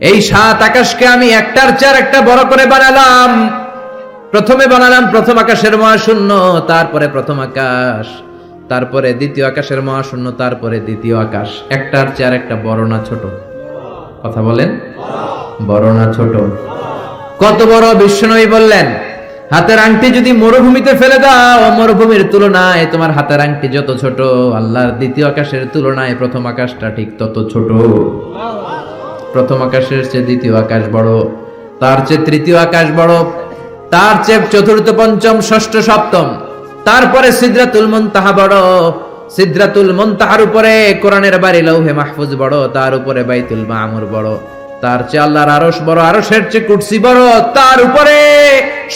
এই সাত আকাশকে আমি একটার চার একটা বড় করে বানালাম। প্রথমে বানালাম প্রথম আকাশের মহাশূন্য, তারপরে প্রথম আকাশ, তারপরে দ্বিতীয় আকাশের মহাশূন্য, তারপরে দ্বিতীয় আকাশ। একটার চার একটা বড় না ছোট? কথা বলেন। বড় না ছোট? কত বড় বিশ্বনবী বললেন, হাতের আংটি যদি মরুভূমিতে ফেলে দাও, মরুভূমির তুলনায় তোমার হাতের আংটি যত ছোট, আল্লাহর দ্বিতীয় আকাশের তুলনায় প্রথম আকাশটা ঠিক তত ছোট। প্রথম আকাশের চেয়ে দ্বিতীয় আকাশ বড়, তার চেয়ে তৃতীয় আকাশ বড়, তার চেয়ে চতুর্থ, পঞ্চম, ষষ্ঠ, সপ্তম, তারপরে সিদ্রাতুল মুনতাহা বড়, সিদ্রাতুল মন তাহার উপরে কোরআনের বাড়ি লৌহে মাহফুজ বড়, তার উপরে বাইতুল মামুর বড়, তার চেয়ে আল্লাহর আরশ বড়, আরশের চেয়ে কুটসি বড়, তার উপরে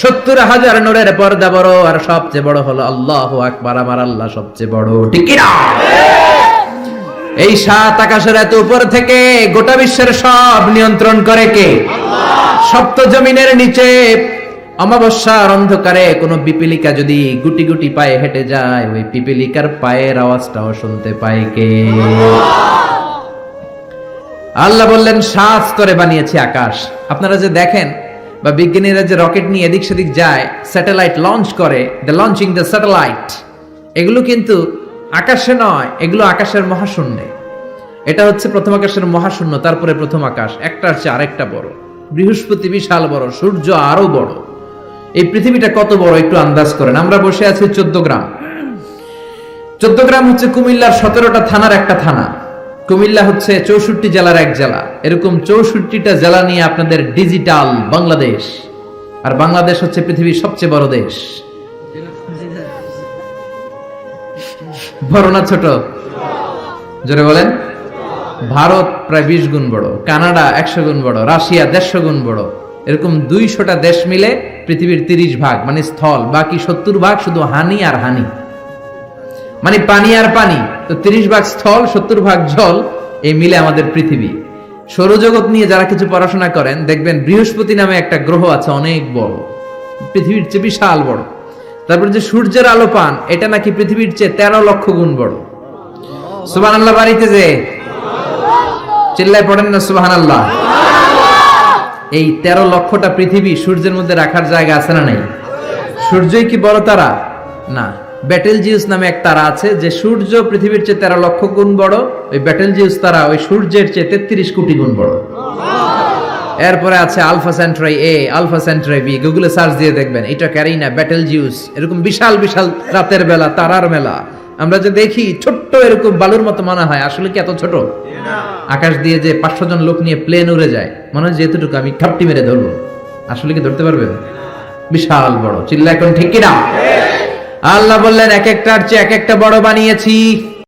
সত্তর হাজার নোরের পর্দা বড়, আর সবচেয়ে বড় হলো আল্লাহ আকবার, আমার আল্লাহ সবচেয়ে বড়, ঠিক এই সাত আকাশের এত উপর থেকে গোটা বিশ্বের সব নিয়ন্ত্রণ করে কে? সপ্ত জমিনের নিচে অমাবস্যার অন্ধকারে কোনো পিপিলিকা যদি গুটি গুটি পায়ে হেঁটে যায় ওই পিপিলিকার পায়ের আওয়াজটাও শুনতে পায় কে? আল্লাহ। বললেন সাত স্তরে বানিয়েছি আকাশ। আপনারা যে দেখেন বা বিজ্ঞানীরা যে রকেট নিয়ে এদিক সেদিক যায় স্যাটেলাইট লঞ্চ করে দ্য লঞ্চিং দ্য স্যাটেলাইট এগুলো কিন্তু আকাশে নয়, এগুলো আকাশের মহাশূন্যে। এটা হচ্ছে প্রথম আকাশের মহাশূন্য, তারপরে প্রথম আকাশ, একটার চেয়ে আরেকটা বড়। বৃহস্পতি বিশাল বড়, সূর্য আরও বড়। এই পৃথিবীটা কত বড় একটু আন্দাজ করেন। আমরা বসে আছি চোদ্দ গ্রাম। চোদ্দ গ্রাম হচ্ছে কুমিল্লার সতেরোটা থানার একটা থানা। কুমিল্লা হচ্ছে চৌষট্টি জেলার এক জেলা। এরকম চৌষট্টিটা জেলা নিয়ে আপনাদের ডিজিটাল বাংলাদেশ। আর বাংলাদেশ হচ্ছে পৃথিবীর সবচেয়ে বড় দেশ। বড় না ছোট? জোরে বলেন। ভারত প্রায় বিশ গুণ বড়, কানাডা একশো গুণ বড়, রাশিয়া দেড়শো গুণ বড়। এরকম দুইশোটা দেশ মিলে পৃথিবীর তিরিশ ভাগ মানে স্থল, বাকি সত্তর ভাগ শুধু হানি আর হানি। মানে পানি আর পানি, তো তিরিশ ভাগ স্থল, সত্তর ভাগ জল, এই মিলে আমাদের পৃথিবী। সৌরজগৎ নিয়ে যারা কিছু পড়াশোনা করেন, দেখবেন বৃহস্পতি নামে একটা গ্রহ আছে অনেক বড়, পৃথিবীর চেয়ে বিশাল বড়। তারপর যে সূর্যের আলো পান, এটা নাকি পৃথিবীর চেয়ে তেরো লক্ষ গুণ বড়। সুবাহ আল্লাহ বাড়িতে যে চিল্লায় পড়েন না সুবাহান আল্লাহ এই তেরো লক্ষটা পৃথিবী সূর্যের মধ্যে রাখার জায়গা আছে না নাই? সূর্যই কি বড় তারা? না। ব্যাটেল জিউস নামে এক তারা আছে, যে সূর্য পৃথিবীর চেয়ে তেরো লক্ষ গুণ বড়, ওই ব্যাটেল জিউস তারা ওই সূর্যের চেয়ে তেত্রিশ কোটি গুণ বড়। এরপরে আছে alpha centauri A alpha centauri B গুগলে সার্চ দিয়ে দেখবেন, এটা ক্যারিনা ব্যাটেল জিউস এরকম বিশাল বিশাল রাতের বেলা, তারার মেলা। আমরা যে দেখি, ছোট্ট এরকম বালুর মতো মনে হয়, আসলে কি এত ছোট? আকাশ দিয়ে যে পাঁচশো জন লোক নিয়ে প্লেন উড়ে যায়, মনে হয় যেহেতুটুকু আমি খাপটি মেরে ধরবো। আসলে কি ধরতে পারবেন? বিশাল বড় চিল্লা এখন ঠিক কিনা? আল্লাহ বললেন, এক একটার চেয়ে এক একটা বড় বানিয়েছি।